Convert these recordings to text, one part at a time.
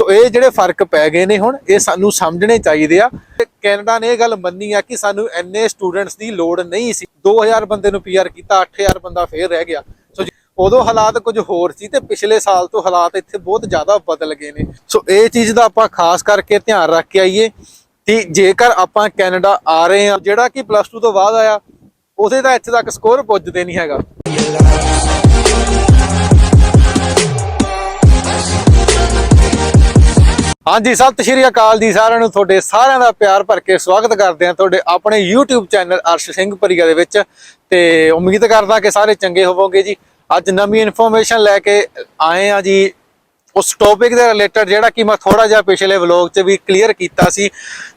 ਸੋ ਇਹ ਜਿਹੜੇ ਫ਼ਰਕ ਪੈ ਗਏ ਨੇ ਹੁਣ, ਇਹ ਸਾਨੂੰ ਸਮਝਣੇ ਚਾਹੀਦੇ ਆ। ਤੇ ਕੈਨੇਡਾ ਨੇ ਇਹ ਗੱਲ ਮੰਨੀ ਆ ਕਿ ਸਾਨੂੰ ਐਨੇ ਸਟੂਡੈਂਟਸ ਦੀ ਲੋੜ ਨਹੀਂ ਸੀ। 2000 ਬੰਦੇ ਨੂੰ ਪੀਆਰ ਕੀਤਾ 8000 ਬੰਦਾ ਫੇਰ ਰਹਿ ਗਿਆ। ਸੋ ਉਦੋਂ ਹਾਲਾਤ ਕੁਝ ਹੋਰ ਸੀ ਤੇ ਪਿਛਲੇ ਸਾਲ ਤੋਂ ਹਾਲਾਤ ਇੱਥੇ ਬਹੁਤ ਜ਼ਿਆਦਾ ਬਦਲ ਗਏ ਨੇ। ਸੋ ਇਹ ਚੀਜ਼ ਦਾ ਆਪਾਂ ਖਾਸ ਕਰਕੇ ਧਿਆਨ ਰੱਖ ਕੇ ਆਈਏ ਕਿ ਜੇਕਰ ਆਪਾਂ ਕੈਨੇਡਾ ਆ ਰਹੇ ਆ, ਜਿਹੜਾ ਕਿ ਪਲੱਸ 2 ਤੋਂ ਬਾਅਦ ਆਇਆ, ਉਹਦੇ ਤਾਂ ਇੱਥੇ ਤੱਕ ਸਕੋਰ ਪੁੱਜਦੇ ਨਹੀਂ ਹੈਗਾ। ਹਾਂਜੀ, ਸਤਿ ਸ਼੍ਰੀ ਅਕਾਲ ਜੀ ਸਾਰਿਆਂ ਨੂੰ। ਤੁਹਾਡੇ ਸਾਰਿਆਂ ਦਾ ਪਿਆਰ ਭਰ ਕੇ ਸਵਾਗਤ ਕਰਦੇ ਹਾਂ ਤੁਹਾਡੇ ਆਪਣੇ YouTube ਚੈਨਲ ਅਰਸ਼ ਸਿੰਘ ਪਰੀਆ ਦੇ ਵਿੱਚ। ਤੇ ਉਮੀਦ ਕਰਦਾ ਕਿ ਸਾਰੇ ਚੰਗੇ ਹੋਵੋਗੇ ਜੀ। ਅੱਜ ਨਵੀਂ ਇਨਫੋਰਮੇਸ਼ਨ ਲੈ ਕੇ ਆਏ ਆ ਜੀ। ਉਸ ਟੌਪਿਕ ਦੇ ਰਿਲੇਟਡ ਜਿਹੜਾ ਕਿ ਮੈਂ ਥੋੜਾ ਜਿਹਾ ਪਿਛਲੇ ਵਲੌਗ 'ਚ ਵੀ ਕਲੀਅਰ ਕੀਤਾ ਸੀ।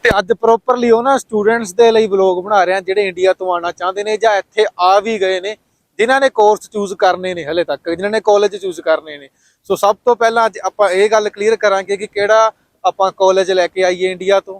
ਤੇ ਅੱਜ ਪ੍ਰੋਪਰਲੀ ਉਹਨਾਂ ਸਟੂਡੈਂਟਸ ਦੇ ਲਈ ਵਲੌਗ ਬਣਾ ਰਿਹਾ। ਜਿਹੜੇ ਇੰਡੀਆ ਤੋਂ ਆਉਣਾ ਚਾਹੁੰਦੇ ਨੇ ਜਾਂ ਇੱਥੇ ਆ ਵੀ ਗਏ ਨੇ, ਜਿਨ੍ਹਾਂ ਨੇ ਕੋਰਸ ਚੂਜ਼ ਕਰਨੇ ਨੇ ਹਲੇ ਤੱਕ, ਜਿਨ੍ਹਾਂ ਨੇ ਕਾਲਜ ਚੂਜ਼ ਕਰਨੇ ਨੇ। ਸੋ ਸਭ ਤੋਂ ਪਹਿਲਾਂ ਅੱਜ ਆਪਾਂ ਇਹ ਗੱਲ ਕਲੀਅਰ ਕਰਾਂਗੇ ਕਿ ਕਿਹੜਾ ਆਪਾਂ ਕਾਲਜ ਲੈ ਕੇ ਆਈਏ ਇੰਡੀਆ ਤੋਂ,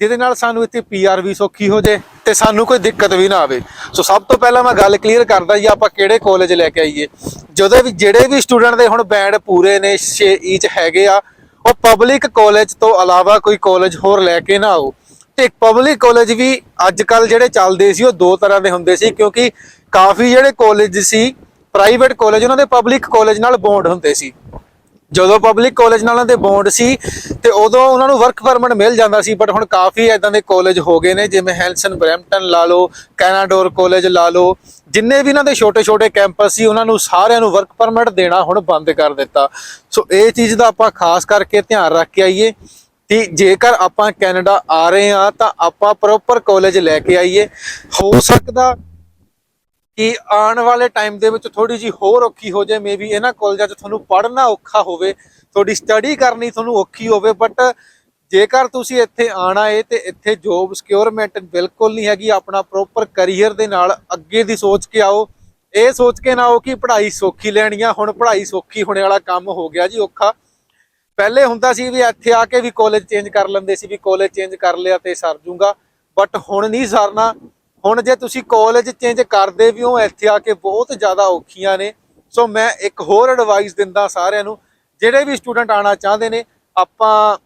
ਜਿਹਦੇ ਨਾਲ ਸਾਨੂੰ ਇੱਥੇ ਪੀਆਰ ਵੀ ਸੌਖੀ ਹੋ ਜੇ ਤੇ ਸਾਨੂੰ ਕੋਈ ਦਿੱਕਤ ਵੀ ਨਾ ਆਵੇ। ਸੋ ਸਭ ਤੋਂ ਪਹਿਲਾਂ ਮੈਂ ਗੱਲ ਕਲੀਅਰ ਕਰਦਾ ਜੀ, ਆਪਾਂ ਕਿਹੜੇ ਕਾਲਜ ਲੈ ਕੇ ਆਈਏ? ਜਦੋਂ ਵੀ ਜਿਹੜੇ ਵੀ ਸਟੂਡੈਂਟ ਦੇ ਹੁਣ ਬੈਂਡ ਪੂਰੇ ਨੇ 6 ਈਚ ਹੈਗੇ ਆ, ਉਹ ਪਬਲਿਕ ਕਾਲਜ ਤੋਂ ਇਲਾਵਾ ਕੋਈ ਕਾਲਜ ਹੋਰ ਲੈ ਕੇ ਨਾ ਆਓ। ਤੇ ਪਬਲਿਕ ਕਾਲਜ ਵੀ ਅੱਜ ਕੱਲ ਜਿਹੜੇ ਚੱਲਦੇ ਸੀ, ਉਹ ਦੋ ਤਰ੍ਹਾਂ ਦੇ ਹੁੰਦੇ ਸੀ, ਕਿਉਂਕਿ ਕਾਫੀ ਜਿਹੜੇ ਕਾਲਜ ਸੀ ਪ੍ਰਾਈਵੇਟ ਕਾਲਜ ਉਹਨਾਂ ਦੇ ਪਬਲਿਕ ਕਾਲਜ ਨਾਲ ਬੌਂਡ ਹੁੰਦੇ ਸੀ। ਜਦੋਂ ਪਬਲਿਕ ਕਾਲਜ ਨਾਲ ਉਹਨਾਂ ਦੇ ਬੌਂਡ ਸੀ ਤੇ ਉਦੋਂ ਉਹਨਾਂ ਨੂੰ ਵਰਕ ਪਰਮਿਟ ਮਿਲ ਜਾਂਦਾ ਸੀ ਬਟ ਹੁਣ ਕਾਫੀ ਇਦਾਂ ਦੇ ਕਾਲਜ ਹੋ ਗਏ ਨੇ, ਜਿਵੇਂ ਹੈਲਸਨ ਬਰੈਂਪਟਨ ਲਾ ਲਓ ਕੈਨਾਡੋਰ ਕਾਲਜ ਲਾ ਲਓ, ਜਿੰਨੇ ਵੀ ਇਹਨਾਂ ਦੇ ਛੋਟੇ-ਛੋਟੇ ਕੈਂਪਸ ਸੀ, ਉਹਨਾਂ ਨੂੰ ਸਾਰਿਆਂ ਨੂੰ ਵਰਕ ਪਰਮਿਟ ਦੇਣਾ ਹੁਣ ਬੰਦ ਕਰ ਦਿੱਤਾ। ਸੋ ਇਹ ਚੀਜ਼ ਦਾ ਆਪਾਂ ਖਾਸ ਕਰਕੇ ਧਿਆਨ ਰੱਖ ਕੇ ਆਈਏ ਕਿ ਜੇਕਰ ਆਪਾਂ ਕੈਨੇਡਾ ਆ ਰਹੇ ਆ ਤਾਂ ਆਪਾਂ ਪ੍ਰੋਪਰ ਕਾਲਜ ਲੈ ਕੇ ਆਈਏ। ਹੋ ਸਕਦਾ ਕਿ ਆਉਣ ਵਾਲੇ ਟਾਈਮ ਦੇ ਵਿੱਚ ਥੋੜੀ ਜੀ ਹੋਰ ਔਖੀ ਹੋ ਜਾਏ ਮੇਬੀ ਇਹਨਾਂ ਕਾਲਜਾਂ 'ਚ ਤੁਹਾਨੂੰ ਪੜ੍ਹਨਾ ਔਖਾ ਹੋਵੇ, ਤੁਹਾਡੀ ਸਟੱਡੀ ਕਰਨੀ ਤੁਹਾਨੂੰ ਔਖੀ ਹੋਵੇ ਬਟ ਜੇਕਰ ਤੁਸੀਂ ਇੱਥੇ ਆਣਾ ਏ ਤੇ ਇੱਥੇ ਜੋਬ ਸਿਕਿਉਰਮੈਂਟ ਬਿਲਕੁਲ ਨਹੀਂ ਹੈਗੀ, ਆਪਣਾ ਪ੍ਰੋਪਰ ਕੈਰੀਅਰ ਦੇ ਨਾਲ ਅੱਗੇ ਦੀ ਸੋਚ ਕੇ ਆਓ। ਇਹ ਸੋਚ ਕੇ ਨਾ ਆਓ ਕਿ ਪੜ੍ਹਾਈ ਸੌਖੀ ਲੈਣੀ ਆ, ਹੁਣ ਪੜ੍ਹਾਈ ਸੌਖੀ ਹੋਣੇ ਵਾਲਾ ਕੰਮ ਹੋ ਗਿਆ ਜੀ ਔਖਾ। ਪਹਿਲੇ ਹੁੰਦਾ ਸੀ ਵੀ ਇੱਥੇ ਆ ਕੇ ਵੀ ਕਾਲਜ ਚੇਂਜ ਕਰ ਲੈਂਦੇ ਸੀ, ਵੀ ਕਾਲਜ ਚੇਂਜ ਕਰ ਲਿਆ ਤੇ ਸਰ ਜੂਗਾ ਬਟ ਹੁਣ ਨਹੀਂ ਸਰਨਾ। ਹੁਣ ਜੇ ਤੁਸੀਂ ਕਾਲਜ ਚੇਂਜ ਕਰਦੇ ਵੀ ਹੋ, ਇੱਥੇ ਆ ਕੇ ਬਹੁਤ ਜ਼ਿਆਦਾ ਔਖੀਆਂ ਨੇ। ਸੋ ਮੈਂ ਇੱਕ ਹੋਰ ਐਡਵਾਈਸ ਦਿੰਦਾ ਸਾਰਿਆਂ ਨੂੰ, ਜਿਹੜੇ ਵੀ ਸਟੂਡੈਂਟ ਆਣਾ ਚਾਹੁੰਦੇ ਨੇ, ਆਪਾਂ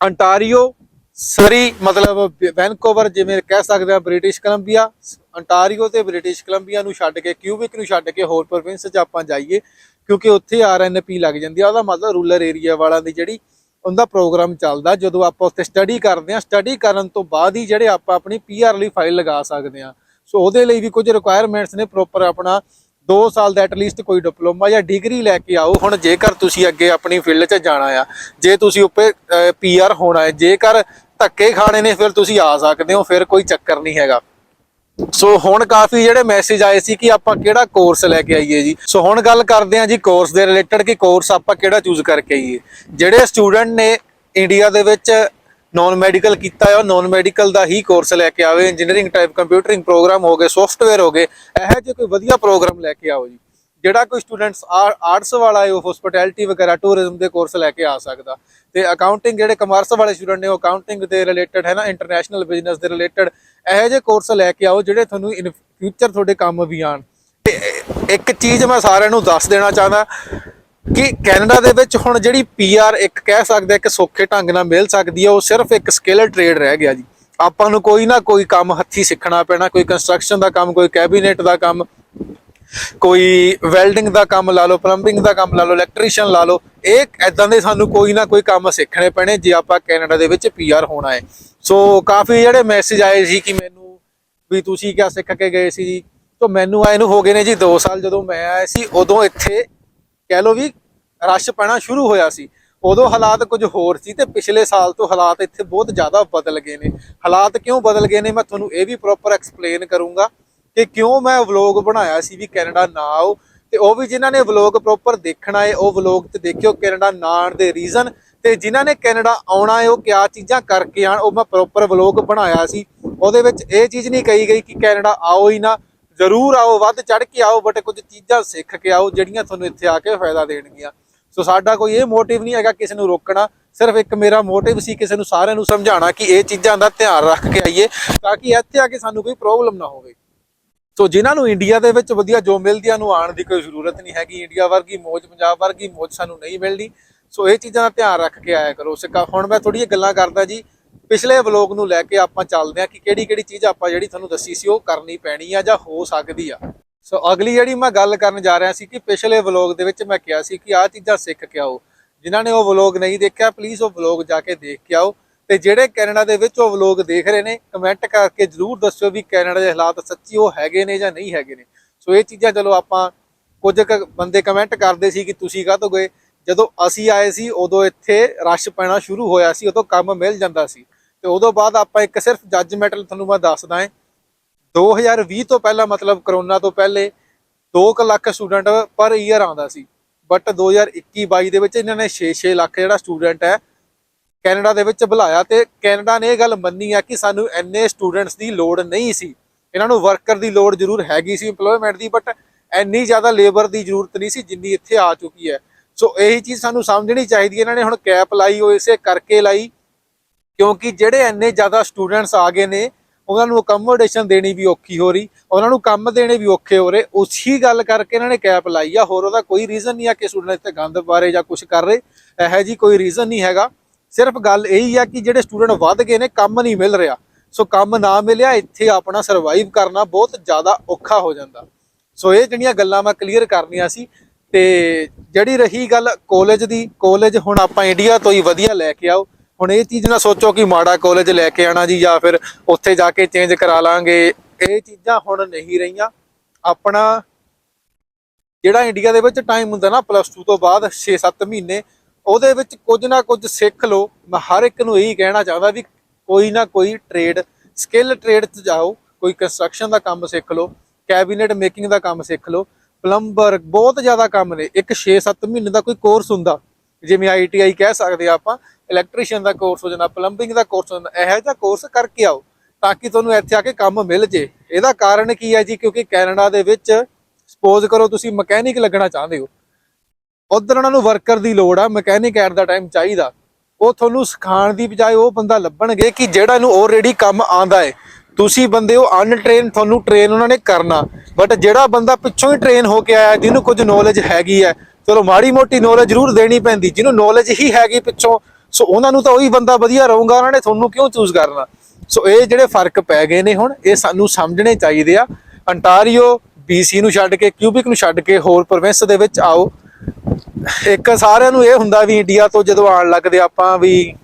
ਅੰਟਾਰੀਓ, ਸਰੀ, ਮਤਲਬ ਵੈਨਕੂਵਰ ਜਿਵੇਂ ਕਹਿ ਸਕਦੇ ਆ, ਬ੍ਰਿਟਿਸ਼ ਕੋਲੰਬੀਆ, ਅੰਟਾਰੀਓ ਤੇ ਬ੍ਰਿਟਿਸ਼ ਕੋਲੰਬੀਆ ਨੂੰ ਛੱਡ ਕੇ, ਕਿਊਬਿਕ ਨੂੰ ਛੱਡ ਕੇ ਹੋਰ ਪ੍ਰੋਵਿੰਸ 'ਚ ਆਪਾਂ ਜਾਈਏ, ਕਿਉਂਕਿ ਉੱਥੇ ਆਰਐਨਪੀ ਲੱਗ ਜਾਂਦੀ ਆ। ਉਹਦਾ ਮਤਲਬ ਰੂਰਲ ਏਰੀਆ ਵਾਲਾ ਦੀ ਜਿਹੜੀ ਉਹਦਾ ਪ੍ਰੋਗਰਾਮ ਚੱਲਦਾ, ਜਦੋਂ ਆਪਾਂ ਉੱਥੇ ਸਟੱਡੀ ਕਰਦੇ ਆ ਸਟੱਡੀ ਕਰਨ ਤੋਂ ਬਾਅਦ ਹੀ ਜਿਹੜੇ ਆਪਾਂ ਆਪਣੀ ਪੀਆਰ ਲਈ ਫਾਈਲ ਲਗਾ ਸਕਦੇ ਆ ਸੋ ਉਹਦੇ ਲਈ ਵੀ ਕੁਝ ਰਿਕੁਆਇਰਮੈਂਟਸ ਨੇ ਪ੍ਰੋਪਰ ਆਪਣਾ 2 ਸਾਲ ਦਾ ਐਟਲੀਸਟ ਕੋਈ ਡਿਪਲੋਮਾ ਜਾਂ ਡਿਗਰੀ ਲੈ ਕੇ ਆਓ। ਹੁਣ ਜੇਕਰ ਤੁਸੀਂ ਅੱਗੇ ਆਪਣੀ ਫੀਲਡ 'ਚ ਜਾਣਾ ਆ, ਜੇ ਤੁਸੀਂ ਉੱਪਰ ਪੀਆਰ ਹੋਣਾ ਹੈ, ਜੇਕਰ ਧੱਕੇ ਖਾਣੇ ਨੇ, ਫਿਰ ਤੁਸੀਂ ਆ ਸਕਦੇ ਹੋ, ਫਿਰ ਕੋਈ ਚੱਕਰ ਨਹੀਂ ਹੈਗਾ। ਸੋ ਹੁਣ ਕਾਫੀ ਜਿਹੜੇ ਮੈਸੇਜ ਆਏ ਸੀ ਕਿ ਆਪਾਂ ਕਿਹੜਾ ਕੋਰਸ ਲੈ ਕੇ ਆਈਏ ਜੀ। ਸੋ ਹੁਣ ਗੱਲ ਕਰਦੇ ਹਾਂ ਜੀ ਕੋਰਸ ਦੇ ਰਿਲੇਟਡ ਕਿ ਕੋਰਸ ਆਪਾਂ ਕਿਹੜਾ ਚੂਜ਼ ਕਰਕੇ ਆਈਏ। ਜਿਹੜੇ ਸਟੂਡੈਂਟ ਨੇ ਇੰਡੀਆ ਦੇ ਵਿੱਚ ਨਾਨ ਮੈਡੀਕਲ ਕੀਤਾ ਹੈ, ਉਹ ਨਾਨ ਮੈਡੀਕਲ ਦਾ ਹੀ ਕੋਰਸ ਲੈ ਕੇ ਆਵੇ। ਇੰਜੀਨੀਅਰਿੰਗ ਟਾਈਪ ਕੰਪਿਊਟਰਿੰਗ ਪ੍ਰੋਗਰਾਮ ਹੋ ਗਏ ਸੌਫਟਵੇਅਰ ਹੋ ਗਏ, ਇਹੋ ਜਿਹੇ ਕੋਈ ਵਧੀਆ ਪ੍ਰੋਗਰਾਮ ਲੈ ਕੇ ਆਓ ਜੀ। ਜਿਹੜਾ ਕੋਈ ਸਟੂਡੈਂਟਸ ਆਰਟਸ ਵਾਲਾ ਹੈ, ਉਹ ਹਸਪਿਟੈਲਿਟੀ ਵਗੈਰਾ ਟੂਰਿਜ਼ਮ ਦੇ ਕੋਰਸ ਲੈ ਕੇ ਆ ਸਕਦਾ। ਤੇ ਅਕਾਊਂਟਿੰਗ ਜਿਹੜੇ ਕਮਰਸ ਵਾਲੇ ਸਟੂਡੈਂਟ ਨੇ, ਉਹ ਅਕਾਊਂਟਿੰਗ ਦੇ ਰਿਲੇਟਡ ਹੈ ਨਾ ਇੰਟਰਨੈਸ਼ਨਲ ਬਿਜ਼ਨਸ ਦੇ ਰਿਲੇਟਡ ਇਹੋ ਜਿਹੇ ਕੋਰਸ ਲੈ ਕੇ ਆਓ, ਜਿਹੜੇ ਤੁਹਾਨੂੰ ਇਨ ਫਿਊਚਰ ਤੁਹਾਡੇ ਕੰਮ ਵੀ ਆਣ ਤੇ ਇੱਕ ਚੀਜ਼ ਮੈਂ ਸਾਰਿਆਂ ਨੂੰ ਦੱਸ ਦੇਣਾ ਚਾਹੁੰਦਾ ਕਿ ਕੈਨੇਡਾ ਦੇ ਵਿੱਚ ਹੁਣ ਜਿਹੜੀ ਪੀਆਰ ਇੱਕ ਕਹਿ ਸਕਦੇ ਇੱਕ ਸੌਖੇ ਢੰਗ ਨਾਲ ਮਿਲ ਸਕਦੀ ਹੈ ਉਹ ਸਿਰਫ ਇੱਕ ਸਕਿੱਲ ਟ੍ਰੇਡ ਰਹਿ ਗਿਆ ਜੀ। ਆਪਾਂ ਨੂੰ ਕੋਈ ਨਾ ਕੋਈ ਕੰਮ ਹੱਥੀ ਸਿੱਖਣਾ ਪੈਣਾ, ਕੋਈ ਕੰਸਟਰਕਸ਼ਨ ਦਾ ਕੰਮ, ਕੋਈ ਕੈਬਿਨੇਟ ਦਾ ਕੰਮ। ਕੋਈ ਵੈਲਡਿੰਗ ਦਾ ਕੰਮ ਲਾ ਲਓ ਪਲੰਬਿੰਗ ਦਾ ਕੰਮ ਲਾ ਲਓ ਇਲੈਕਟ੍ਰੀਸ਼ੀਅਨ ਲਾ ਲਓ, ਇਹ ਐਦਾਂ ਦੇ ਸਾਨੂੰ ਕੋਈ ਨਾ ਕੋਈ ਕੰਮ ਸਿੱਖਣੇ ਪੈਣੇ ਜੇ ਆਪਾਂ ਕੈਨੇਡਾ ਦੇ ਵਿੱਚ ਪੀਆਰ ਹੋਣਾ ਹੈ। ਸੋ ਕਾਫੀ ਜਿਹੜੇ ਮੈਸੇਜ ਆਏ ਸੀ ਕਿ ਮੈਨੂੰ ਵੀ ਤੁਸੀਂ ਕਿਆ ਸਿੱਖ ਕੇ ਗਏ ਸੀ ਜੀ। ਤਾਂ ਮੈਨੂੰ ਆਏ ਨੂੰ ਹੋ ਗਏ ਨੇ ਜੀ 2 ਸਾਲ ਜਦੋਂ ਮੈਂ ਆਇਆ ਸੀ, ਉਦੋਂ ਇੱਥੇ ਕਹਿ ਲਓ ਵੀ ਰਸ਼ ਪੈਣਾ ਸ਼ੁਰੂ ਹੋਇਆ ਸੀ। ਉਦੋਂ ਹਾਲਾਤ ਕੁਝ ਹੋਰ ਸੀ ਤੇ ਪਿਛਲੇ ਸਾਲ ਤੋਂ ਹਾਲਾਤ ਇੱਥੇ ਬਹੁਤ ਜ਼ਿਆਦਾ ਬਦਲ ਗਏ ਨੇ। ਹਾਲਾਤ ਕਿਉਂ ਬਦਲ ਗਏ ਨੇ ਮੈਂ ਤੁਹਾਨੂੰ ਇਹ ਵੀ ਪ੍ਰੋਪਰ ਐਕਸਪਲੇਨ ਕਰੂੰਗਾ। ਕਿ ਕਿਉਂ ਮੈਂ ਵਲੌਗ ਬਣਾਇਆ ਸੀ ਵੀ ਕੈਨੇਡਾ ਨਾ ਆਓ? ਤੇ ਉਹ ਵੀ ਜਿਨ੍ਹਾਂ ਨੇ ਵਲੌਗ ਪ੍ਰੋਪਰ ਦੇਖਣਾ ਹੈ, ਉਹ ਵਲੌਗ ਤੇ ਦੇਖਿਓ ਕੈਨੇਡਾ ਨਾ ਆਉਣ ਦੇ ਰੀਜ਼ਨ ਤੇ ਜਿਨ੍ਹਾਂ ਨੇ ਕੈਨੇਡਾ ਆਉਣਾ ਹੈ, ਉਹ ਕਿਆ ਚੀਜ਼ਾਂ ਕਰਕੇ ਆਣ ਉਹ ਮੈਂ ਪ੍ਰੋਪਰ ਵਲੌਗ ਬਣਾਇਆ ਸੀ। ਉਹਦੇ ਵਿੱਚ ਇਹ ਚੀਜ਼ ਨਹੀਂ ਕਹੀ ਗਈ ਕਿ ਕੈਨੇਡਾ ਆਓ ਹੀ ਨਾ। ਜ਼ਰੂਰ ਆਓ, ਵੱਧ ਚੜ ਕੇ ਆਓ ਬਟ ਕੁਝ ਚੀਜ਼ਾਂ ਸਿੱਖ ਕੇ ਆਓ ਜਿਹੜੀਆਂ ਤੁਹਾਨੂੰ ਇੱਥੇ ਆ ਕੇ ਫਾਇਦਾ ਦੇਣਗੀਆਂ। ਸੋ ਸਾਡਾ ਕੋਈ ਇਹ ਮੋਟਿਵ ਨਹੀਂ ਹੈਗਾ ਕਿਸੇ ਨੂੰ ਰੋਕਣਾ। ਸਿਰਫ ਇੱਕ ਮੇਰਾ ਮੋਟਿਵ ਸੀ ਕਿਸੇ ਨੂੰ ਸਾਰਿਆਂ ਨੂੰ ਸਮਝਾਉਣਾ ਕਿ ਇਹ ਚੀਜ਼ਾਂ ਦਾ ਧਿਆਨ ਰੱਖ ਕੇ ਆਈਏ, ਤਾਂ ਕਿ ਇੱਥੇ ਆ ਕੇ ਸਾਨੂੰ ਕੋਈ ਪ੍ਰੋਬਲਮ ਨਾ ਹੋਵੇ। ਸੋ ਜਿਨ੍ਹਾਂ ਨੂੰ ਇੰਡੀਆ ਦੇ ਵਿੱਚ ਵਧੀਆ ਜੋ ਮਿਲਦੀ ਆ ਨੂੰ ਆਉਣ ਦੀ ਕੋਈ ਜ਼ਰੂਰਤ ਨਹੀਂ ਹੈਗੀ ਇੰਡੀਆ ਵਰਗੀ ਮੌਜ, ਪੰਜਾਬ ਵਰਗੀ ਮੌਜ ਸਾਨੂੰ ਨਹੀਂ ਮਿਲਣੀ। ਸੋ ਇਹ ਚੀਜ਼ਾਂ ਦਾ ਧਿਆਨ ਰੱਖ ਕੇ ਆਇਆ ਕਰੋ ਸਿੱਕਾ। ਹੁਣ ਮੈਂ ਥੋੜੀਆਂ ਗੱਲਾਂ ਕਰਦਾ ਜੀ, ਪਿਛਲੇ ਵਲੋਗ ਨੂੰ ਲੈ ਕੇ ਆਪਾਂ ਚੱਲਦੇ ਆ ਕਿ ਕਿਹੜੀ ਕਿਹੜੀ ਚੀਜ਼ ਆਪਾਂ ਜਿਹੜੀ ਤੁਹਾਨੂੰ ਦੱਸੀ ਸੀ ਉਹ ਕਰਨੀ ਪੈਣੀ ਆ ਜਾਂ ਹੋ ਸਕਦੀ ਆ। ਸੋ ਅਗਲੀ ਜਿਹੜੀ ਮੈਂ ਗੱਲ ਕਰਨ ਜਾ ਰਿਹਾ ਸੀ ਕਿ ਪਿਛਲੇ ਵਲੋਗ ਦੇ ਵਿੱਚ ਮੈਂ ਕਿਹਾ ਸੀ ਕਿ ਆਹ ਚੀਜ਼ਾਂ ਸਿੱਖ ਕੇ ਆਓ। ਜਿਨ੍ਹਾਂ ਨੇ ਉਹ ਵਲੋਗ ਨਹੀਂ ਦੇਖਿਆ ਪਲੀਜ਼ ਉਹ ਵਲੋਗ ਜਾ ਕੇ ਦੇਖ ਕੇ ਆਓ। ਤੇ ਜਿਹੜੇ ਕੈਨੇਡਾ ਦੇ ਵਿੱਚ ਉਹ ਲੋਕ ਦੇਖ ਰਹੇ ਨੇ ਕਮੈਂਟ ਕਰਕੇ ਜਰੂਰ ਦੱਸਿਓ ਵੀ ਕੈਨੇਡਾ ਦੇ ਹਾਲਾਤ ਸੱਚੀ ਉਹ ਹੈਗੇ ਨੇ ਜਾਂ ਨਹੀਂ ਹੈਗੇ ਨੇ। ਸੋ ਇਹ ਚੀਜ਼ਾਂ ਚਲੋ ਆਪਾਂ ਕੁਝ ਕੁ ਬੰਦੇ ਕਮੈਂਟ ਕਰਦੇ ਸੀ ਕਿ ਤੁਸੀਂ ਕਾਹਤੋਂ ਗਏ? ਜਦੋਂ ਅਸੀਂ ਆਏ ਸੀ, ਉਦੋਂ ਇੱਥੇ ਰਸ਼ ਪੈਣਾ ਸ਼ੁਰੂ ਹੋਇਆ ਸੀ, ਉਦੋਂ ਕੰਮ ਮਿਲ ਜਾਂਦਾ ਸੀ। ਤੇ ਉਦੋਂ ਬਾਅਦ ਆਪਾਂ ਇੱਕ ਸਿਰਫ ਜੱਜਮੈਂਟ ਤੁਹਾਨੂੰ ਮੈਂ ਦੱਸਦਾ ਹਾਂ 2020 ਤੋਂ ਪਹਿਲਾਂ, ਮਤਲਬ ਕਰੋਨਾ ਤੋਂ ਪਹਿਲੇ 2 ਲੱਖ ਸਟੂਡੈਂਟ ਪਰ ਈਅਰ ਆਉਂਦਾ ਸੀ। ਬਟ 2021-22 ਦੇ ਵਿੱਚ ਇਹਨਾਂ ਨੇ 6-6 ਲੱਖ ਜਿਹੜਾ ਸਟੂਡੈਂਟ ਹੈ ਕੈਨੇਡਾ ਦੇ ਵਿੱਚ ਬੁਲਾਇਆ ਤੇ ਕੈਨੇਡਾ ਨੇ ਇਹ ਗੱਲ ਮੰਨੀ ਆ ਕਿ ਸਾਨੂੰ ਇੰਨੇ ਸਟੂਡੈਂਟਸ ਦੀ ਲੋੜ ਨਹੀਂ ਸੀ। ਇਹਨਾਂ ਨੂੰ ਵਰਕਰ ਦੀ ਲੋੜ ਜ਼ਰੂਰ ਹੈਗੀ ਸੀ EMPLOYMENT ਦੀ ਬਟ ਇੰਨੀ ਜ਼ਿਆਦਾ ਲੇਬਰ ਦੀ ਜ਼ਰੂਰਤ ਨਹੀਂ ਸੀ ਜਿੰਨੀ ਇੱਥੇ ਆ ਚੁੱਕੀ ਹੈ। ਸੋ ਇਹੀ ਚੀਜ਼ ਸਾਨੂੰ ਸਮਝਣੀ ਚਾਹੀਦੀ ਹੈ। ਇਹਨਾਂ ਨੇ ਹੁਣ ਕੈਪ ਲਾਈ, ਉਹ ਇਸੇ ਕਰਕੇ ਲਾਈ, ਕਿਉਂਕਿ ਜਿਹੜੇ ਇੰਨੇ ਜ਼ਿਆਦਾ ਸਟੂਡੈਂਟਸ ਆ ਗਏ ਨੇ, ਉਹਨਾਂ ਨੂੰ ਅਕਮੋਡੇਸ਼ਨ ਦੇਣੀ ਵੀ ਔਖੀ ਹੋ ਰਹੀ, ਉਹਨਾਂ ਨੂੰ ਕੰਮ ਦੇਣੇ ਵੀ ਔਖੇ ਹੋ ਰਹੇ। ਉਸੀ ਗੱਲ ਕਰਕੇ ਇਹਨਾਂ ਨੇ ਕੈਪ ਲਾਈ ਆ। ਹੋਰ ਉਹਦਾ ਕੋਈ ਰੀਜ਼ਨ ਨਹੀਂ ਆ ਕਿ ਸਟੂਡੈਂਟ ਇੱਥੇ ਗੰਦ ਬਾਰੇ ਜਾਂ ਕੁਝ ਕਰ ਰਹੇ। ਇਹੋ ਜੀ ਕੋਈ ਰੀਜ਼ਨ ਨਹੀਂ ਹੈਗਾ। ਸਿਰਫ ਗੱਲ ਇਹੀ ਆ ਕਿ ਜਿਹੜੇ ਸਟੂਡੈਂਟ ਵੱਧ ਗਏ ਨੇ, ਕੰਮ ਨਹੀਂ ਮਿਲ ਰਿਹਾ। ਸੋ ਕੰਮ ਨਾ ਮਿਲਿਆ, ਇੱਥੇ ਆਪਣਾ ਸਰਵਾਈਵ ਕਰਨਾ ਬਹੁਤ ਜ਼ਿਆਦਾ ਔਖਾ ਹੋ ਜਾਂਦਾ। ਸੋ ਇਹ ਜਿਹੜੀਆਂ ਗੱਲਾਂ ਮੈਂ ਕਲੀਅਰ ਕਰਨੀਆਂ ਸੀ, ਤੇ ਜਿਹੜੀ ਰਹੀ ਗੱਲ ਕਾਲਜ ਦੀ ਕਾਲਜ ਹੁਣ ਆਪਾਂ ਇੰਡੀਆ ਤੋਂ ਹੀ ਵਧੀਆ ਲੈ ਕੇ ਆਓ। ਹੁਣ ਇਹ ਚੀਜ਼ ਨਾ ਸੋਚੋ ਕਿ ਮਾੜਾ ਕਾਲਜ ਲੈ ਕੇ ਆਣਾ ਜੀ, ਜਾਂ ਫਿਰ ਉੱਥੇ ਜਾ ਕੇ ਚੇਂਜ ਕਰਾ ਲਾਂਗੇ। ਇਹ ਚੀਜ਼ਾਂ ਹੁਣ ਨਹੀਂ ਰਹੀਆਂ। ਆਪਣਾ ਜਿਹੜਾ ਇੰਡੀਆ ਦੇ ਵਿੱਚ ਟਾਈਮ ਹੁੰਦਾ ਨਾ ਪਲੱਸ 2 ਤੋਂ ਬਾਅਦ 6-7 ਮਹੀਨੇ ਉਹਦੇ ਵਿੱਚ ਕੁਝ ਨਾ ਕੁਝ ਸਿੱਖ ਲਓ। ਮੈਂ ਹਰ ਇੱਕ ਨੂੰ ਇਹੀ ਕਹਿਣਾ ਚਾਹੁੰਦਾ ਵੀ ਕੋਈ ਨਾ ਕੋਈ ਟ੍ਰੇਡ ਸਕਿੱਲ ਟ੍ਰੇਡ 'ਚ ਜਾਓ, ਕੋਈ ਕੰਸਟਰਕਸ਼ਨ ਦਾ ਕੰਮ ਸਿੱਖ ਲਓ ਕੈਬਿਨੇਟ ਮੇਕਿੰਗ ਦਾ ਕੰਮ ਸਿੱਖ ਲਓ ਪਲੰਬਰ ਬਹੁਤ ਜ਼ਿਆਦਾ ਕੰਮ ਨੇ। ਇੱਕ 6-7 ਮਹੀਨੇ ਦਾ ਕੋਈ ਕੋਰਸ ਹੁੰਦਾ। ਜਿਵੇਂ ਆਈਟੀਆਈ ਕਹਿ ਸਕਦੇ ਆ ਆਪਾਂ ਇਲੈਕਟ੍ਰੀਸ਼ੀਅਨ ਦਾ ਕੋਰਸ ਹੋ ਜਾਂਦਾ ਪਲੰਬਿੰਗ ਦਾ ਕੋਰਸ ਹੋ ਜਾਂਦਾ ਇਹੋ ਜਿਹਾ ਕੋਰਸ ਕਰਕੇ ਆਓ ਤਾਂ ਕਿ ਤੁਹਾਨੂੰ ਇੱਥੇ ਆ ਕੇ ਕੰਮ ਮਿਲ ਜੇ। ਇਹਦਾ ਕਾਰਨ ਕੀ ਹੈ ਜੀ? ਕਿਉਂਕਿ ਕੈਨੇਡਾ ਦੇ ਵਿੱਚ ਸਪੋਜ਼ ਕਰੋ ਤੁਸੀਂ ਮਕੈਨਿਕ ਲੱਗਣਾ ਚਾਹੁੰਦੇ ਹੋ। ਉਧਰ ਉਹਨਾਂ ਨੂੰ ਵਰਕਰ ਦੀ ਲੋੜ ਆ ਮਕੈਨਿਕ ਐਟ ਦਾ ਟਾਈਮ ਚਾਹੀਦਾ। ਉਹ ਤੁਹਾਨੂੰ ਸਿਖਾਉਣ ਦੀ ਬਜਾਏ ਉਹ ਬੰਦਾ ਲੱਭਣਗੇ ਕਿ ਜਿਹੜਾ ਨੂੰ ਆਲਰੇਡੀ ਕੰਮ ਆਂਦਾ ਹੈ। ਤੁਸੀਂ ਬੰਦੇ ਹੋ ਅਨਟ੍ਰੇਨ ਤੁਹਾਨੂੰ ਟ੍ਰੇਨ ਉਹਨਾਂ ਨੇ ਕਰਨਾ। ਬਟ ਜਿਹੜਾ ਬੰਦਾ ਪਿੱਛੋਂ ਹੀ ਟ੍ਰੇਨ ਹੋ ਕੇ ਆਇਆ, ਜਿਹਨੂੰ ਕੁਝ ਨੌਲੇਜ ਹੈਗੀ ਹੈ, ਚਲੋ ਮਾੜੀ ਮੋਟੀ ਨੌਲੇਜ ਜ਼ਰੂਰ ਦੇਣੀ ਪੈਂਦੀ, ਜਿਹਨੂੰ ਨੌਲੇਜ ਹੀ ਹੈਗੀ ਪਿੱਛੋਂ, ਸੋ ਉਹਨਾਂ ਨੂੰ ਤਾਂ ਉਹੀ ਬੰਦਾ ਵਧੀਆ ਰਹੂਗਾ, ਉਹਨਾਂ ਨੇ ਤੁਹਾਨੂੰ ਕਿਉਂ ਚੂਜ਼ ਕਰਨਾ? ਸੋ ਇਹ ਜਿਹੜੇ ਫ਼ਰਕ ਪੈ ਗਏ ਨੇ ਹੁਣ, ਇਹ ਸਾਨੂੰ ਸਮਝਣੇ ਚਾਹੀਦੇ ਆ। ਅੰਟਾਰੀਓ BC ਨੂੰ ਛੱਡ ਕੇ ਕਿਊਬਿਕ ਨੂੰ ਛੱਡ ਕੇ, ਹੋਰ ਪ੍ਰੋਵਿੰਸ ਦੇ ਵਿੱਚ ਆਓ। ਇੱਕ ਸਾਰਿਆਂ ਨੂੰ ਇਹ ਹੁੰਦਾ ਵੀ ਇੰਡੀਆ ਤੋਂ ਜਦੋਂ ਆਉਣ ਲੱਗਦੇ ਆਪਾਂ ਵੀ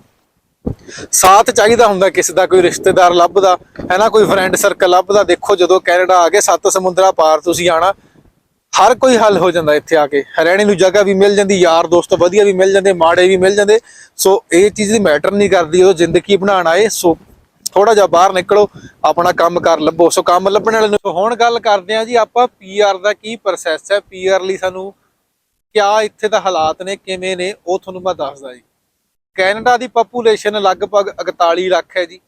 ਸਾਥ ਚਾਹੀਦਾ ਹੁੰਦਾ ਕਿਸੇ ਦਾ, ਕੋਈ ਰਿਸ਼ਤੇਦਾਰ ਲੱਭਦਾ ਹੈ ਨਾ ਕੋਈ ਫਰੈਂਡ ਸਰਕਲ ਲੱਭਦਾ। ਦੇਖੋ ਜਦੋਂ ਕੈਨੇਡਾ ਆ ਕੇ ਸੱਤ ਸਮੁੰਦਰਾ ਪਾਰ ਤੁਸੀਂ ਆਣਾ ਹਰ ਕੋਈ ਹੱਲ ਹੋ ਜਾਂਦਾ ਇੱਥੇ ਆ ਕੇ। ਰਹਿਣੇ ਨੂੰ ਜਗ੍ਹਾ ਵੀ ਮਿਲ ਜਾਂਦੀ, ਯਾਰ ਦੋਸਤ ਵਧੀਆ ਵੀ ਮਿਲ ਜਾਂਦੇ, ਮਾੜੇ ਵੀ ਮਿਲ ਜਾਂਦੇ। ਸੋ ਇਹ ਚੀਜ਼ ਦੀ ਮੈਟਰ ਨਹੀਂ ਕਰਦੀ, ਉਹ ਜ਼ਿੰਦਗੀ ਬਣਾਉਣ ਆਏ। ਸੋ ਥੋੜਾ ਜਿਹਾ ਬਾਹਰ ਨਿਕਲੋ, ਆਪਣਾ ਕੰਮ ਕਰ ਲੱਭੋ। ਸੋ ਕੰਮ ਲੱਭਣ ਵਾਲੇ ਨੂੰ ਹੁਣ ਗੱਲ ਕਰਦੇ ਆ ਜੀ ਆਪਾਂ ਪੀਆਰ ਦਾ ਕੀ ਪ੍ਰੋਸੈਸ ਹੈ? ਪੀਆਰ ਲਈ ਸਾਨੂੰ ਕਿਆ ਇੱਥੇ ਦਾ ਹਾਲਾਤ ਨੇ, ਕਿਵੇਂ ਨੇ, ਉਹ ਤੁਹਾਨੂੰ ਮੈਂ ਦੱਸਦਾ ਜੀ। ਕੈਨੇਡਾ ਦੀ ਪੋਪੂਲੇਸ਼ਨ ਲਗਭਗ 41 ਲੱਖ ਹੈ ਜੀ।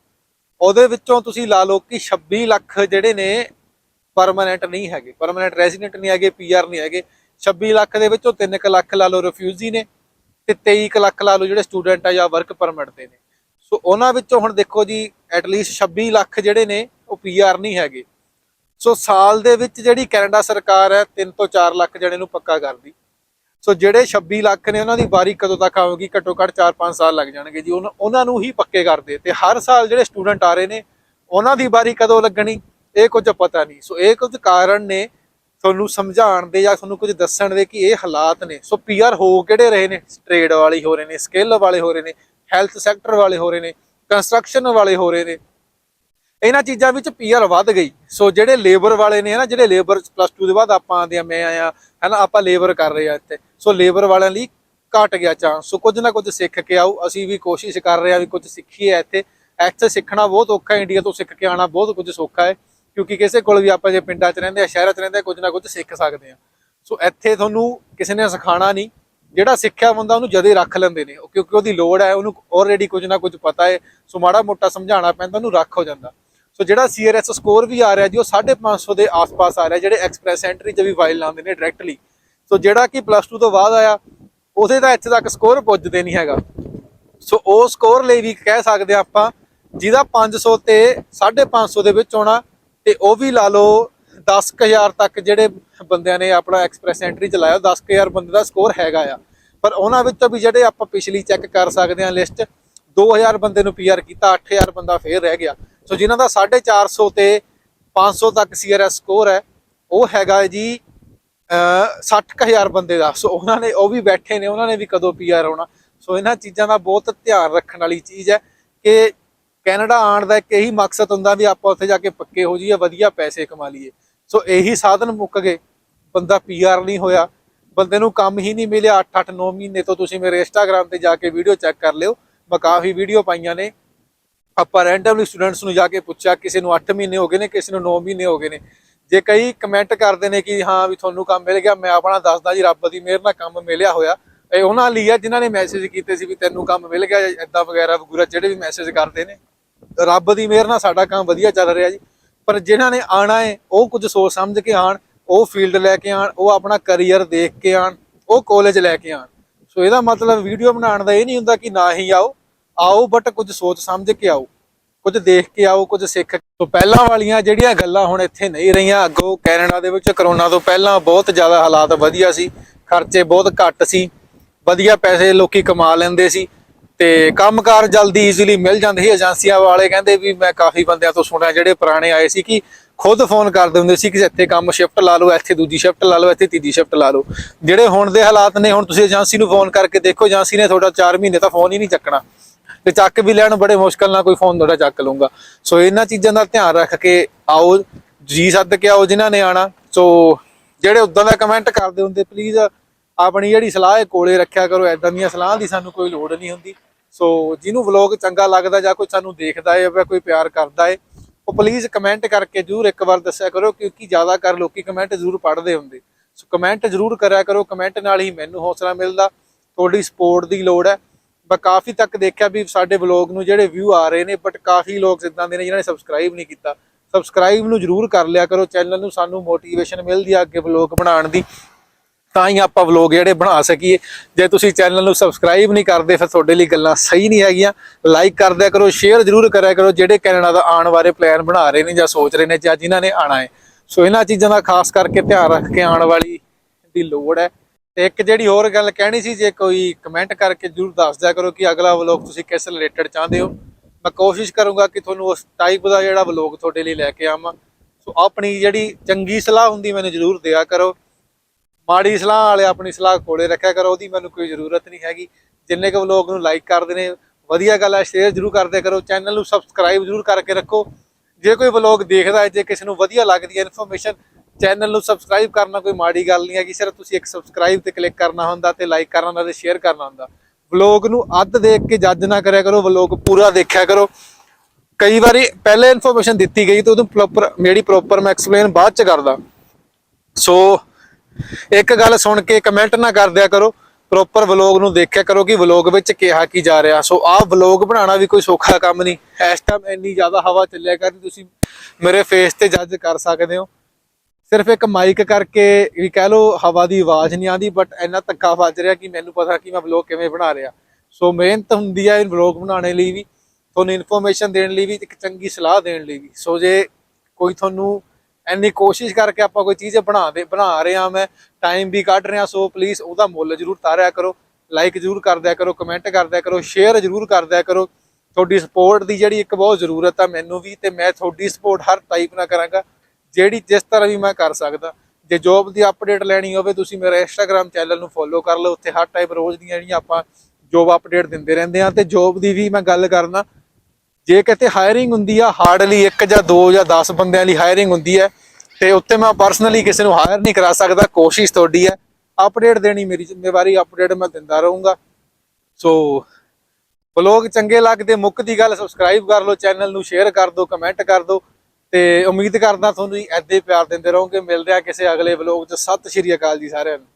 ਉਹਦੇ ਵਿੱਚੋਂ ਤੁਸੀਂ ਲਾ ਲਓ ਕਿ 26 ਲੱਖ ਜਿਹੜੇ ਨੇ ਪਰਮਨੈਂਟ ਨਹੀਂ ਹੈਗੇ ਪਰਮਨੈਂਟ ਰੈਜ਼ੀਡੈਂਟ ਨਹੀਂ ਹੈਗੇ ਪੀਆਰ ਨਹੀਂ ਹੈਗੇ। 26 ਲੱਖ ਦੇ ਵਿੱਚੋਂ 3 ਲੱਖ ਲਾ ਲਓ ਰਿਫਿਊਜੀ ਨੇ ਤੇ 23 ਲੱਖ ਲਾ ਲਓ ਜਿਹੜੇ ਸਟੂਡੈਂਟ ਆ ਜਾਂ ਵਰਕ ਪਰਮਿਟ ਦੇ ਨੇ। ਸੋ ਉਹਨਾਂ ਵਿੱਚੋਂ ਹੁਣ ਦੇਖੋ ਜੀ ਐਟਲੀਸਟ 26 ਲੱਖ ਜਿਹੜੇ ਨੇ, ਉਹ ਪੀਆਰ ਨਹੀਂ ਹੈਗੇ। ਸੋ ਸਾਲ ਦੇ ਵਿੱਚ ਜਿਹੜੀ ਕੈਨੇਡਾ ਸਰਕਾਰ ਹੈ 3 ਤੋਂ 4 ਲੱਖ ਜਣੇ ਨੂੰ ਪੱਕਾ ਕਰਦੀ। ਸੋ ਜਿਹੜੇ 26 ਲੱਖ ਨੇ, ਉਹਨਾਂ ਦੀ ਵਾਰੀ ਕਦੋਂ ਤੱਕ ਆਵੇਗੀ ਘੱਟੋ ਘੱਟ 4-5 ਸਾਲ ਲੱਗ ਜਾਣਗੇ ਜੀ। ਉਹਨਾਂ- ਉਹਨਾਂ ਨੂੰ ਹੀ ਪੱਕੇ ਕਰਦੇ ਤੇ ਹਰ ਸਾਲ ਜਿਹੜੇ ਸਟੂਡੈਂਟ ਆ ਰਹੇ ਨੇ, ਉਹਨਾਂ ਦੀ ਵਾਰੀ ਕਦੋਂ ਲੱਗਣੀ? ਇਹ ਕੁਝ ਪਤਾ ਨਹੀਂ। ਸੋ ਇਹ ਕੁਝ ਕਾਰਨ ਨੇ ਤੁਹਾਨੂੰ ਸਮਝਾਉਣ ਦੇ ਜਾਂ ਤੁਹਾਨੂੰ ਕੁਝ ਦੱਸਣ ਦੇ ਕਿ ਇਹ ਹਾਲਾਤ ਨੇ। ਸੋ ਪੀਆਰ ਹੋ ਕਿਹੜੇ ਰਹੇ ਨੇ? ਟ੍ਰੇਡ ਵਾਲੇ ਹੋ ਰਹੇ ਨੇ ਸਕਿੱਲ ਵਾਲੇ ਹੋ ਰਹੇ ਨੇ ਹੈਲਥ ਸੈਕਟਰ ਵਾਲੇ ਹੋ ਰਹੇ ਨੇ ਕੰਸਟਰਕਸ਼ਨ ਵਾਲੇ ਹੋ ਰਹੇ ਨੇ। ਇਹਨਾਂ ਚੀਜ਼ਾਂ ਵਿੱਚ ਪੀਆਰ ਵੱਧ ਗਈ। ਸੋ ਜਿਹੜੇ ਲੇਬਰ ਵਾਲੇ ਨੇ ਨਾ ਜਿਹੜੇ ਲੇਬਰ ਪਲੱਸ 2 ਦੇ ਬਾਅਦ ਆਪਾਂ ਆਂਦੇ ਆ ਮੈਂ ਆਇਆ, ਹੈਨਾ, ਆਪਾਂ ਲੇਬਰ ਕਰ ਰਹੇ ਆ ਇੱਥੇ। ਸੋ ਲੇਬਰ ਵਾਲਿਆਂ ਲਈ ਘਟ ਗਿਆ ਚਾਂਸ ਸੋ ਕੁਝ ਨਾ ਕੁਝ ਸਿੱਖ ਕੇ ਆਓ, ਅਸੀਂ ਵੀ ਕੋਸ਼ਿਸ਼ ਕਰ ਰਹੇ ਆ ਵੀ ਕੁਝ ਸਿੱਖੀਏ ਇੱਥੇ। ਇੱਥੇ ਸਿੱਖਣਾ ਬਹੁਤ ਔਖਾ ਹੈ ਇੰਡੀਆ ਤੋਂ ਸਿੱਖ ਕੇ ਆਣਾ ਬਹੁਤ ਕੁਝ ਸੌਖਾ ਹੈ, ਕਿਉਂਕਿ ਕਿਸੇ ਕੋਲ ਵੀ ਆਪਾਂ ਜੇ ਪਿੰਡਾਂ 'ਚ ਰਹਿੰਦੇ ਆ ਸ਼ਹਿਰਾਂ 'ਚ ਰਹਿੰਦੇ ਆ ਕੁਝ ਨਾ ਕੁਝ ਸਿੱਖ ਸਕਦੇ ਆ ਸੋ ਇੱਥੇ ਤੁਹਾਨੂੰ ਕਿਸੇ ਨੇ ਸਿਖਾਣਾ ਨਹੀਂ। ਜਿਹੜਾ ਸਿੱਖਿਆ ਬੰਦਾ ਉਹਨੂੰ ਜਦੇ ਰੱਖ ਲੈਂਦੇ ਨੇ, ਉਹ ਕਿਉਂਕਿ ਉਹਦੀ ਲੋੜ ਹੈ, ਉਹਨੂੰ ਆਲਰੇਡੀ ਕੁਝ ਨਾ ਕੁਝ ਪਤਾ ਹੈ। ਸੋ ਮਾੜਾ ਮੋਟਾ ਸਮਝਾਉਣਾ ਪੈਂਦਾ, ਉਹਨੂੰ ਰੱਖ ਹੋ ਜਾਂਦਾ। ਸੋ ਜਿਹੜਾ ਸੀਆਰਐਸ ਸਕੋਰ ਵੀ ਆ ਰਿਹਾ ਜੀ, ਉਹ 550 ਦੇ ਆਸ-ਪਾਸ ਆ ਰਿਹਾ, ਜਿਹੜੇ ਐਕਸਪ੍ਰੈਸ ਐਂਟਰੀ 'ਚ ਵੀ ਵਾਈਲ ਲਾਉਂਦੇ ਨੇ ਡਾਇਰੈਕਟਲੀ ਸੋ ਜਿਹੜਾ ਕਿ ਪਲੱਸ 2 ਤੋਂ ਬਾਅਦ ਆਇਆ, ਉਹਦੇ ਦਾ ਇੱਥੇ ਤੱਕ ਸਕੋਰ ਪੁੱਜਦੇ ਨਹੀਂ ਹੈਗਾ। ਸੋ ਉਹ ਸਕੋਰ ਲਈ ਵੀ ਕਹਿ ਸਕਦੇ ਆ ਆਪਾਂ, ਜਿਹਦਾ 500 ਤੇ 550 ਦੇ ਵਿੱਚ ਆਉਣਾ ਤੇ ਉਹ ਵੀ ਲਾ ਲਓ 10000 ਤੱਕ ਜਿਹੜੇ ਬੰਦਿਆਂ ਨੇ ਆਪਣਾ ਐਕਸਪ੍ਰੈਸ ਐਂਟਰੀ ਚਲਾਇਆ 10000 ਬੰਦੇ ਦਾ ਸਕੋਰ ਹੈਗਾ ਆ। ਪਰ ਉਹਨਾਂ ਵਿੱਚੋਂ ਵੀ ਜਿਹੜੇ ਆਪਾਂ ਪਿਛਲੀ ਚੈੱਕ ਕਰ ਸਕਦੇ ਹਾਂ ਲਿਸਟ 2000 ਬੰਦੇ ਨੂੰ ਪੀਆਰ ਕੀਤਾ 8000 ਬੰਦਾ ਫੇਰ ਰਹਿ ਗਿਆ। ਸੋ ਜਿਨ੍ਹਾਂ ਦਾ 450 ਤੇ 500 ਤੱਕ ਸੀਆਰਐਸ ਸਕੋਰ ਹੈ, ਉਹ ਹੈਗਾ ਜੀ, ਅਹ 60000 ਬੰਦੇ ਦਾ। ਸੋ ਉਹਨਾਂ ਨੇ ਉਹ ਵੀ ਬੈਠੇ ਨੇ, ਉਹਨਾਂ ਨੇ ਵੀ ਕਦੋਂ ਪੀਆਰ ਆਉਣਾ ਸੋ ਇਹਨਾਂ ਚੀਜ਼ਾਂ ਦਾ ਬਹੁਤ ਧਿਆਨ ਰੱਖਣ ਵਾਲੀ ਚੀਜ਼ ਹੈ ਕਿ ਕੈਨੇਡਾ ਆਉਣ ਦਾ ਇੱਕ ਇਹੀ ਮਕਸਦ ਹੁੰਦਾ ਵੀ ਆਪਾਂ ਉੱਥੇ ਜਾ ਕੇ ਪੱਕੇ ਹੋ ਜਾਈਏ, ਵਧੀਆ ਪੈਸੇ ਕਮਾ ਲਈਏ। ਸੋ ਇਹੀ ਸਾਧਨ ਮੁੱਕ ਗਏ। ਬੰਦਾ ਪੀਆਰ ਨਹੀਂ ਹੋਇਆ। ਬੰਦੇ ਨੂੰ ਕੰਮ ਹੀ ਨਹੀਂ ਮਿਲਿਆ। 8-8 9 ਮਹੀਨੇ ਤੋਂ ਤੁਸੀਂ ਮੇਰੇ ਇੰਸਟਾਗ੍ਰam ਤੇ ਜਾ ਕੇ ਵੀਡੀਓ ਚੈੱਕ ਕਰ ਲਿਓ। ਮੈਂ ਕਾਫੀ ਵੀਡੀਓ ਪਾਈਆਂ ਨੇ। ਆਪਾਂ ਰੈਂਡਮਲੀ ਸਟੂਡੈਂਟਸ ਨੂੰ ਜਾ ਕੇ ਪੁੱਛਿਆ, ਕਿਸੇ ਨੂੰ 8 ਮਹੀਨੇ ਹੋ ਗਏ ਨੇ, ਕਿਸੇ ਨੂੰ 9 ਮਹੀਨੇ ਹੋ ਗਏ ਨੇ। ਜੇ ਕਈ ਕਮੈਂਟ ਕਰਦੇ ਨੇ ਕਿ ਹਾਂ ਵੀ ਤੁਹਾਨੂੰ ਕੰਮ ਮਿਲ ਗਿਆ, ਮੈਂ ਆਪਣਾ ਦੱਸਦਾ ਜੀ, ਰੱਬ ਦੀ ਮਿਹਰ ਨਾਲ ਕੰਮ ਮਿਲਿਆ ਹੋਇਆ। ਇਹ ਉਹਨਾਂ ਲਈ ਆ ਜਿਨ੍ਹਾਂ ਨੇ ਮੈਸੇਜ ਕੀਤੇ ਸੀ ਵੀ ਤੈਨੂੰ ਕੰਮ ਮਿਲ ਗਿਆ ਐਦਾਂ ਵਗੈਰਾ ਵਗੂਰਾ ਜਿਹੜੇ ਵੀ ਮੈਸੇਜ ਕਰਦੇ ਨੇ। ਰੱਬ ਦੀ ਮਿਹਰ ਨਾਲ ਸਾਡਾ ਕੰਮ ਵਧੀਆ ਚੱਲ ਰਿਹਾ ਜੀ। ਪਰ ਜਿਨ੍ਹਾਂ ਨੇ ਆਣਾ ਹੈ ਉਹ ਕੁਝ ਸੋਚ ਸਮਝ ਕੇ ਆਣ ਉਹ ਫੀਲਡ ਲੈ ਕੇ ਆਣ ਉਹ ਆਪਣਾ ਕੈਰੀਅਰ ਦੇਖ ਕੇ ਆਣ ਉਹ ਕਾਲਜ ਲੈ ਕੇ ਆਣ ਸੋ ਇਹਦਾ ਮਤਲਬ ਵੀਡੀਓ ਬਣਾਉਣ ਦਾ ਇਹ ਨਹੀਂ ਹੁੰਦਾ ਕਿ ਨਾ ਹੀ ਆਓ। ਆਓ ਬਟ ਕੁਝ ਸੋਚ ਸਮਝ ਕੇ ਆਓ, ਕੁਝ ਦੇਖ ਕੇ ਆਓ, ਕੁਝ ਸਿੱਖ ਕੇ ਪਹਿਲਾਂ ਵਾਲੀਆਂ ਜਿਹੜੀਆਂ ਗੱਲਾਂ ਹੁਣ ਇੱਥੇ ਨਹੀਂ ਰਹੀਆਂ, ਅੱਗੋਂ ਕੈਨੇਡਾ ਦੇ ਵਿੱਚ ਕਰੋਨਾ ਤੋਂ ਪਹਿਲਾਂ ਬਹੁਤ ਜ਼ਿਆਦਾ ਹਾਲਾਤ ਵਧੀਆ ਸੀ, ਖਰਚੇ ਬਹੁਤ ਘੱਟ ਸੀ, ਵਧੀਆ ਪੈਸੇ ਲੋਕੀ ਕਮਾ ਲੈਂਦੇ ਸੀ ਤੇ ਕੰਮਕਾਰ ਜਲਦੀ ਈਜ਼ੀਲੀ ਮਿਲ ਜਾਂਦੇ ਸੀ। ਏਜੰਸੀਆਂ ਵਾਲੇ ਕਹਿੰਦੇ ਵੀ ਮੈਂ ਕਾਫੀ ਬੰਦਿਆਂ ਤੋਂ ਸੁਣਿਆ, ਜਿਹੜੇ ਪੁਰਾਣੇ ਆਏ ਸੀ ਕਿ ਖੁਦ ਫੋਨ ਕਰਦੇ ਹੁੰਦੇ ਸੀ ਕਿ ਇੱਥੇ ਕੰਮ ਸ਼ਿਫਟ ਲਾ ਲਓ, ਇੱਥੇ ਦੂਜੀ ਸ਼ਿਫਟ ਲਾ ਲਓ, ਇੱਥੇ ਤੀਜੀ ਸ਼ਿਫਟ ਲਾ ਲਓ। ਜਿਹੜੇ ਹੁਣ ਦੇ ਹਾਲਾਤ ਨੇ, ਹੁਣ ਤੁਸੀਂ ਏਜੰਸੀ ਨੂੰ ਫੋਨ ਕਰਕੇ ਦੇਖੋ, ਏਜੰਸੀ ਨੇ ਤੁਹਾਡਾ 4 ਮਹੀਨੇ ਤਾਂ ਫੋਨ ਹੀ ਨਹੀਂ ਚੱਕਣਾ। ਤੇ ਚੱਕ ਵੀ ਲੈਣ ਬੜੇ ਮੁਸ਼ਕਲ ਨਾਲ ਕੋਈ ਫੋਨ ਤੁਹਾਡਾ ਚੱਕ ਲਊਗਾ। ਸੋ ਇਹਨਾਂ ਚੀਜ਼ਾਂ ਦਾ ਧਿਆਨ ਰੱਖ ਕੇ ਆਓ, ਜੀ ਸੱਦ ਕੇ ਆਓ ਜਿਨ੍ਹਾਂ ਨੇ ਆਣਾ ਸੋ ਜਿਹੜੇ ਉਦਾਂ ਦਾ ਕਮੈਂਟ ਕਰਦੇ ਹੁੰਦੇ ਪਲੀਜ਼ ਆਪਣੀ ਜਿਹੜੀ ਸਲਾਹ ਹੈ ਕੋਲੇ ਰੱਖਿਆ ਕਰੋ। ਐਦਾਂ ਦੀਆਂ ਸਲਾਹਾਂ ਦੀ ਸਾਨੂੰ ਕੋਈ ਲੋੜ ਨਹੀਂ ਹੁੰਦੀ। ਸੋ ਜਿਹਨੂੰ ਵਲੌਗ ਚੰਗਾ ਲੱਗਦਾ ਜਾਂ ਕੋਈ ਸਾਨੂੰ ਦੇਖਦਾ ਹੈ ਜਾਂ ਕੋਈ ਪਿਆਰ ਕਰਦਾ ਹੈ, ਉਹ ਪਲੀਜ਼ ਕਮੈਂਟ ਕਰਕੇ ਜਰੂਰ ਇੱਕ ਵਾਰ ਦੱਸਿਆ ਕਰੋ, ਕਿਉਂਕਿ ਜ਼ਿਆਦਾ ਕਰ ਲੋਕੀ ਕਮੈਂਟ ਜ਼ਰੂਰ ਪੜ੍ਹਦੇ ਹੁੰਦੇ। ਸੋ ਕਮੈਂਟ ਜ਼ਰੂਰ ਕਰਿਆ ਕਰੋ। ਕਮੈਂਟ ਨਾਲ ਹੀ ਮੈਨੂੰ ਹੌਸਲਾ ਮਿਲਦਾ। ਤੁਹਾਡੀ ਸਪੋਰਟ ਦੀ ਲੋੜ ਹੈ। ਮੈਂ ਕਾਫੀ ਤੱਕ ਦੇਖਿਆ ਵੀ ਸਾਡੇ ਵਲੌਗ ਨੂੰ ਜਿਹੜੇ ਵਿਊ ਆ ਰਹੇ ਨੇ ਬਟ ਕਾਫੀ ਲੋਕ ਇਦਾਂ ਦੇ ਨੇ ਜਿਨ੍ਹਾਂ ਨੇ ਸਬਸਕ੍ਰਾਈਬ ਨਹੀਂ ਕੀਤਾ। ਸਬਸਕ੍ਰਾਈਬ ਨੂੰ ਜ਼ਰੂਰ ਕਰ ਲਿਆ ਕਰੋ ਚੈਨਲ ਨੂੰ ਸਾਨੂੰ ਮੋਟੀਵੇਸ਼ਨ ਮਿਲਦੀ ਆ ਅੱਗੇ ਵਲੌਗ ਬਣਾਉਣ ਦੀ। ਤਾਂ ਹੀ ਆਪਾਂ ਵਲੌਗ ਜਿਹੜੇ ਬਣਾ ਸਕੀਏ। ਜੇ ਤੁਸੀਂ ਚੈਨਲ ਨੂੰ ਸਬਸਕ੍ਰਾਈਬ ਨਹੀਂ ਕਰਦੇ, ਫਿਰ ਤੁਹਾਡੇ ਲਈ ਗੱਲਾਂ ਸਹੀ ਨਹੀਂ ਹੈਗੀਆਂ। ਲਾਈਕ ਕਰਦਿਆ ਕਰੋ ਸ਼ੇਅਰ ਜ਼ਰੂਰ ਕਰਿਆ ਕਰੋ, ਜਿਹੜੇ ਕੈਨੇਡਾ ਦਾ ਆਉਣ ਬਾਰੇ ਪਲਾਨ ਬਣਾ ਰਹੇ ਨੇ ਜਾਂ ਸੋਚ ਰਹੇ ਨੇ ਜਾਂ ਜਿਨ੍ਹਾਂ ਨੇ ਆਣਾ ਹੈ। ਸੋ ਇਹਨਾਂ ਚੀਜ਼ਾਂ ਦਾ ਖਾਸ ਕਰਕੇ ਧਿਆਨ ਰੱਖ ਕੇ ਆਉਣ ਵਾਲੀ ਦੀ ਲੋੜ ਹੈ। ਤੇ ਇੱਕ ਜਿਹੜੀ ਹੋਰ ਗੱਲ ਕਹਿਣੀ ਸੀ, ਜੇ ਕੋਈ ਕਮੈਂਟ ਕਰਕੇ ਜ਼ਰੂਰ ਦੱਸ ਦਿਆ ਕਰੋ ਕਿ ਅਗਲਾ ਵਲੌਗ ਤੁਸੀਂ ਕਿਸ ਰਿਲੇਟਡ ਚਾਹੁੰਦੇ ਹੋ। ਮੈਂ ਕੋਸ਼ਿਸ਼ ਕਰੂੰਗਾ ਕਿ ਤੁਹਾਨੂੰ ਉਸ ਟਾਈਪ ਦਾ ਜਿਹੜਾ ਵਲੌਗ ਤੁਹਾਡੇ ਲਈ ਲੈ ਕੇ ਆਵਾਂ। ਸੋ ਆਪਣੀ ਜਿਹੜੀ ਚੰਗੀ ਸਲਾਹ ਹੁੰਦੀ ਮੈਨੂੰ ਜ਼ਰੂਰ ਦਿਆ ਕਰੋ। ਮਾੜੀ ਸਲਾਹ ਵਾਲੇ ਆਪਣੀ ਸਲਾਹ ਕੋਲੇ ਰੱਖਿਆ ਕਰੋ, ਉਹਦੀ ਮੈਨੂੰ ਕੋਈ ਜ਼ਰੂਰਤ ਨਹੀਂ ਹੈਗੀ। ਜਿੰਨੇ ਕੁ ਵਲੋਗ ਨੂੰ ਲਾਈਕ ਕਰਦੇ ਨੇ, ਵਧੀਆ ਗੱਲ ਹੈ ਸ਼ੇਅਰ ਜ਼ਰੂਰ ਕਰਦੇ ਕਰੋ। ਚੈਨਲ ਨੂੰ ਸਬਸਕ੍ਰਾਈਬ ਜ਼ਰੂਰ ਕਰਕੇ ਰੱਖੋ। ਜੇ ਕੋਈ ਵਲੋਗ ਦੇਖਦਾ ਹੈ, ਜੇ ਕਿਸੇ ਨੂੰ ਵਧੀਆ ਲੱਗਦੀ ਹੈ ਇਨਫੋਰਮੇਸ਼ਨ ਚੈਨਲ ਨੂੰ ਸਬਸਕ੍ਰਾਈਬ ਕਰਨਾ ਕੋਈ ਮਾੜੀ ਗੱਲ ਨਹੀਂ ਹੈ ਕਿ ਸਿਰਫ ਤੁਸੀਂ ਇੱਕ ਸਬਸਕ੍ਰਾਈਬ ਤੇ ਕਲਿੱਕ ਕਰਨਾ ਹੁੰਦਾ ਤੇ ਲਾਈਕ ਕਰਨਾ ਹੁੰਦਾ ਤੇ ਸ਼ੇਅਰ ਕਰਨਾ ਹੁੰਦਾ। ਵਲੋਗ ਨੂੰ ਅੱਧ ਦੇਖ ਕੇ ਜੱਜ ਨਾ ਕਰਿਆ ਕਰੋ, ਵਲੋਗ ਪੂਰਾ ਦੇਖਿਆ ਕਰੋ। ਕਈ ਵਾਰੀ ਪਹਿਲੇ ਇਨਫੋਰਮੇਸ਼ਨ ਦਿੱਤੀ ਗਈ ਤੇ ਉਹਨੂੰ ਪ੍ਰੋਪਰ ਮੇਰੀ ਪ੍ਰੋਪਰ ਮੈਂ ਐਕਸਪਲੇਨ ਬਾਅਦ ਚ ਕਰਦਾ। ਸੋ ਇੱਕ ਗੱਲ ਸੁਣ ਕੇ ਕਮੈਂਟ ਨਾ ਕਰ ਦਿਆ ਕਰੋ ਪ੍ਰੋਪਰ ਵਲੌਗ ਨੂੰ ਦੇਖਿਆ ਕਰੋ ਕਿ ਵਲੌਗ ਵਿੱਚ ਕਿਹਾ ਕੀ ਜਾ ਰਿਹਾ। ਸੋ ਆਹ ਵਲੌਗ ਬਣਾਉਣਾ ਵੀ ਕੋਈ ਸੌਖਾ ਕੰਮ ਨਹੀਂ। ਇਸ ਟਾਈਮ ਇੰਨੀ ਜ਼ਿਆਦਾ ਹਵਾ ਚੱਲਿਆ ਕਰਦੀ, ਤੁਸੀਂ ਮੇਰੇ ਫੇਸ ਤੇ ਜੱਜ ਕਰ ਸਕਦੇ ਹੋ। ਸਿਰਫ ਇੱਕ ਮਾਈਕ ਕਰਕੇ ਵੀ ਕਹਿ ਲਓ ਹਵਾ ਦੀ ਆਵਾਜ਼ ਨਹੀਂ ਆਉਂਦੀ ਬਟ ਇੰਨਾ ਧੱਕਾ ਵੱਜ ਰਿਹਾ ਕਿ ਮੈਨੂੰ ਪਤਾ ਕਿ ਮੈਂ ਵਲੌਗ ਕਿਵੇਂ ਬਣਾ ਰਿਹਾ। ਸੋ ਮਿਹਨਤ ਹੁੰਦੀ ਹੈ ਇਹ ਵਲੌਗ ਬਣਾਉਣ ਲਈ ਵੀ, ਤੁਹਾਨੂੰ ਇਨਫੋਰਮੇਸ਼ਨ ਦੇਣ ਲਈ ਵੀ, ਇੱਕ ਚੰਗੀ ਸਲਾਹ ਦੇਣ ਲਈ ਵੀ। ਸੋ ਜੇ ਕੋਈ ਤੁਹਾਨੂੰ ਇੰਨੀ ਕੋਸ਼ਿਸ਼ ਕਰਕੇ ਆਪਾਂ ਕੋਈ ਚੀਜ਼ ਬਣਾ ਦੇ, ਬਣਾ ਰਹੇ ਆ ਮੈਂ ਟਾਈਮ ਵੀ ਕੱਢ ਰਿਹਾ ਸੋ ਪਲੀਜ਼ ਉਹਦਾ ਮੁੱਲ ਜ਼ਰੂਰ ਤਾਰਿਆ ਕਰੋ। ਲਾਈਕ ਜ਼ਰੂਰ ਕਰ ਦਿਆ ਕਰੋ ਕਮੈਂਟ ਕਰ ਦਿਆ ਕਰੋ ਸ਼ੇਅਰ ਜ਼ਰੂਰ ਕਰ ਦਿਆ ਕਰੋ। ਤੁਹਾਡੀ ਸਪੋਰਟ ਦੀ ਜਿਹੜੀ ਇੱਕ ਬਹੁਤ ਜ਼ਰੂਰਤ ਆ ਮੈਨੂੰ ਵੀ, ਤੇ ਮੈਂ ਤੁਹਾਡੀ ਸਪੋਰਟ ਹਰ ਟਾਈਪ ਨਾਲ ਕਰਾਂਗਾ। ਜਿਹੜੀ ਜਿਸ ਤਰ੍ਹਾਂ ਵੀ ਮੈਂ ਕਰ ਸਕਦਾ। ਜੇ ਜੋਬ ਦੀ ਅਪਡੇਟ ਲੈਣੀ ਹੋਵੇ, ਤੁਸੀਂ ਮੇਰੇ ਇੰਸਟਾਗ੍ਰam ਚੈਨਲ ਨੂੰ ਫੋਲੋ ਕਰ ਲਓ। ਉੱਥੇ ਹਰ ਟਾਈਪ ਰੋਜ਼ ਦੀਆਂ ਜਿਹੜੀਆਂ ਆਪਾਂ ਜੋਬ ਅਪਡੇਟ ਦਿੰਦੇ ਰਹਿੰਦੇ ਆ ਤੇ ਜੋਬ ਦੀ ਵੀ ਮੈਂ ਗੱਲ ਕਰਨਾ ਜੇ ਕਿਤੇ ਹਾਇਰਿੰਗ ਹੁੰਦੀ ਆ ਹਾਰਡਲੀ ਇੱਕ ਜਾਂ ਦੋ ਜਾਂ 10 ਬੰਦਿਆਂ ਲਈ ਹਾਇਰਿੰਗ ਹੁੰਦੀ ਹੈ ਤੇ ਉੱਤੇ ਮੈਂ ਪਰਸਨਲੀ ਕਿਸੇ ਨੂੰ ਹਾਇਰ ਨਹੀਂ ਕਰਾ ਸਕਦਾ। ਕੋਸ਼ਿਸ਼ ਤੁਹਾਡੀ ਹੈ। ਅਪਡੇਟ ਦੇਣੀ ਮੇਰੀ ਜ਼ਿੰਮੇਵਾਰੀ ਅਪਡੇਟ ਮੈਂ ਦਿੰਦਾ ਰਹੂੰਗਾ। ਸੋ ਵਲੋਗ ਚੰਗੇ ਲੱਗਦੇ ਮੁੱਕ ਦੀ ਗੱਲ ਸਬਸਕ੍ਰਾਈਬ ਕਰ ਲਓ ਚੈਨਲ ਨੂੰ ਸ਼ੇਅਰ ਕਰ ਦਿਓ ਕਮੈਂਟ ਕਰ ਦਿਓ। ਤੇ ਉਮੀਦ ਕਰਦਾ ਤੁਹਾਨੂੰ ਐਦੇ ਪਿਆਰ ਦਿੰਦੇ ਰਹੋਗੇ। ਮਿਲਦੇ ਆ ਕਿਸੇ ਅਗਲੇ ਵਲੋਗ 'ਚ। ਸਤਿ ਸ਼੍ਰੀ ਅਕਾਲ ਜੀ ਸਾਰਿਆਂ ਨੂੰ।